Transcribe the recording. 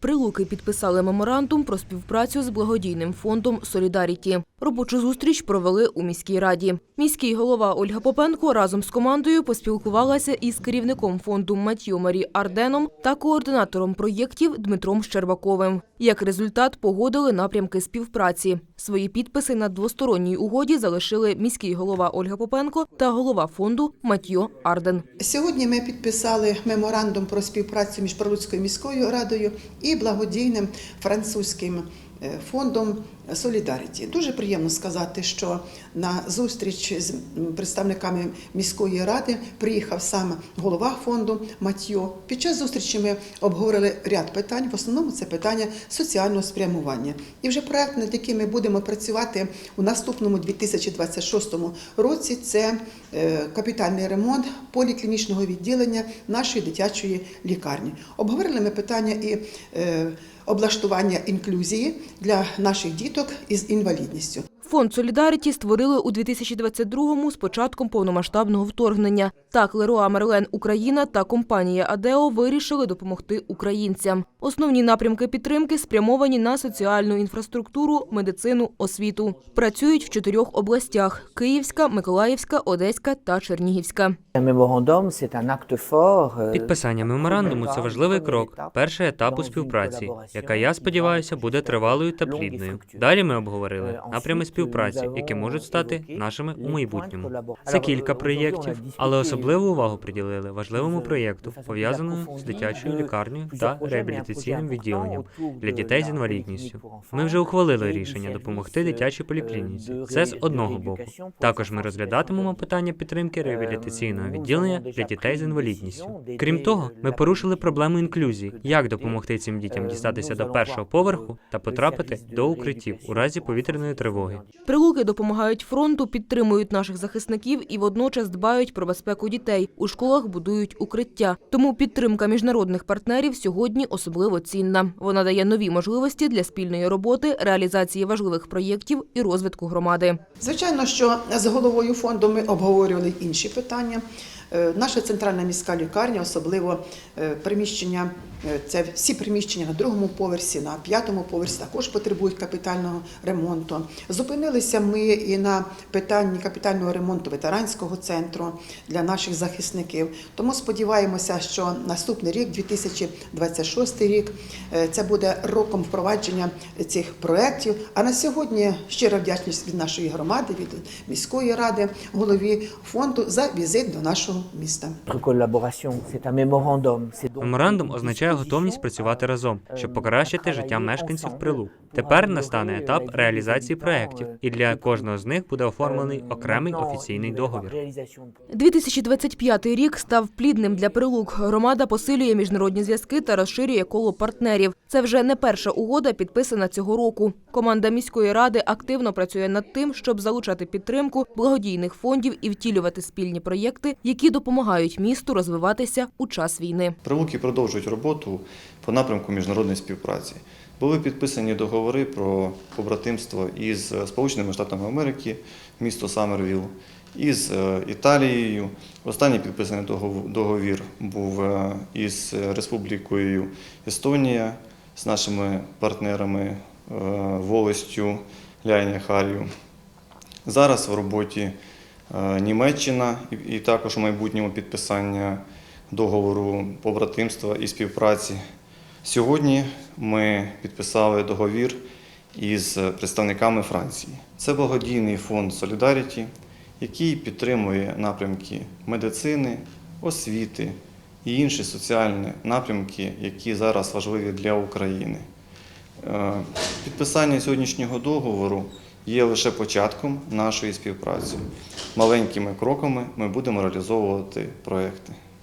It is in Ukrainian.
Прилуки підписали меморандум про співпрацю з благодійним фондом Солідаріті. Робочу зустріч провели у міській раді. Міський голова Ольга Попенко разом з командою поспілкувалася із керівником фонду Матьо Марі Арденом та координатором проєктів Дмитром Щербаковим. Як результат, погодили напрямки співпраці. Свої підписи на двосторонній угоді залишили міський голова Ольга Попенко та голова фонду Матьо Арден. Сьогодні ми підписали меморандум про співпрацю між Прилуцькою міською радою і благодійним французьким фондом Солідаріті. Дуже приємно сказати, що на зустріч з представниками міської ради приїхав сам голова фонду Матьо. Під час зустрічі ми обговорили ряд питань. В основному це питання соціального спрямування. І вже проект, над яким ми будемо працювати у наступному 2026 році, це е, капітальний ремонт поліклінічного відділення нашої дитячої лікарні. Обговорили ми питання і е, облаштування інклюзії для наших діток із інвалідністю. Фонд Солідаріті створили у 2022-му з початком повномасштабного вторгнення. Так, Леруа Мерлен Україна та компанія Адео вирішили допомогти українцям. Основні напрямки підтримки спрямовані на соціальну інфраструктуру, медицину, освіту. Працюють в чотирьох областях: Київська, Миколаївська, Одеська та Чернігівська. Підписання меморандуму це важливий крок, перший етап у співпраці, яка я сподіваюся буде тривалою та плідною. Далі ми обговорили напрями співпраці, які можуть стати нашими у майбутньому. Це кілька проєктів, але особливу увагу приділили важливому проєкту, пов'язаному з дитячою лікарнею та реабілітаційним відділенням для дітей з інвалідністю. Ми вже ухвалили рішення допомогти дитячій поліклініці. Це з одного боку. Також ми розглядатимемо питання підтримки реабілітаційного відділення для дітей з інвалідністю. Крім того, ми порушили проблему інклюзії, як допомогти цим дітям дістатися до першого поверху та потрапити до укриттів у разі повітряної тривоги. Прилуки допомагають фронту, підтримують наших захисників і водночас дбають про безпеку дітей. У школах будують укриття. Тому підтримка міжнародних партнерів сьогодні особливо цінна. Вона дає нові можливості для спільної роботи, реалізації важливих проєктів і розвитку громади. Звичайно, що з головою фонду ми обговорювали інші питання. Е, Наша центральна міська лікарня, особливо е, приміщення, е, це всі приміщення на другому поверсі, на п'ятому поверсі також потребують капітального ремонту. Зупинилися ми і на питанні капітального ремонту ветеранського центру для наших захисників. Тому сподіваємося, що наступний рік, 2026 рік, це буде роком впровадження цих проєктів. А на сьогодні щира вдячність від нашої громади, від міської ради, голові фонду за візит до нашого міста. C'est donc- Меморандум означає готовність працювати разом, щоб покращити життя мешканців прилук. Тепер настане етап реалізації проєктів, і для кожного з них буде оформлений окремий офіційний договір. 2025 рік став плідним для прилук. Громада посилює міжнародні зв'язки та розширює коло партнерів. Це вже не перша угода, підписана цього року. Команда міської ради активно працює над тим, щоб залучати підтримку благодійних фондів і втілювати спільні проєкти, які допомагають місту розвиватися у час війни. Прилуки продовжують роботу по напрямку міжнародної співпраці. Були підписані договори про побратимство із Сполученими Штатами Америки, місто Саммервілл, із е, Італією. Останній підписаний договір був е, із Республікою Естонія, з нашими партнерами е, Волостю, Ляйня Харію. Зараз в роботі Німеччина і також у майбутньому підписання договору побратимства і співпраці. Сьогодні ми підписали договір із представниками Франції. Це благодійний фонд Солідаріті, який підтримує напрямки медицини, освіти і інші соціальні напрямки, які зараз важливі для України. Е, Підписання сьогоднішнього договору є лише початком нашої співпраці. Маленькими кроками ми будемо реалізовувати проекти.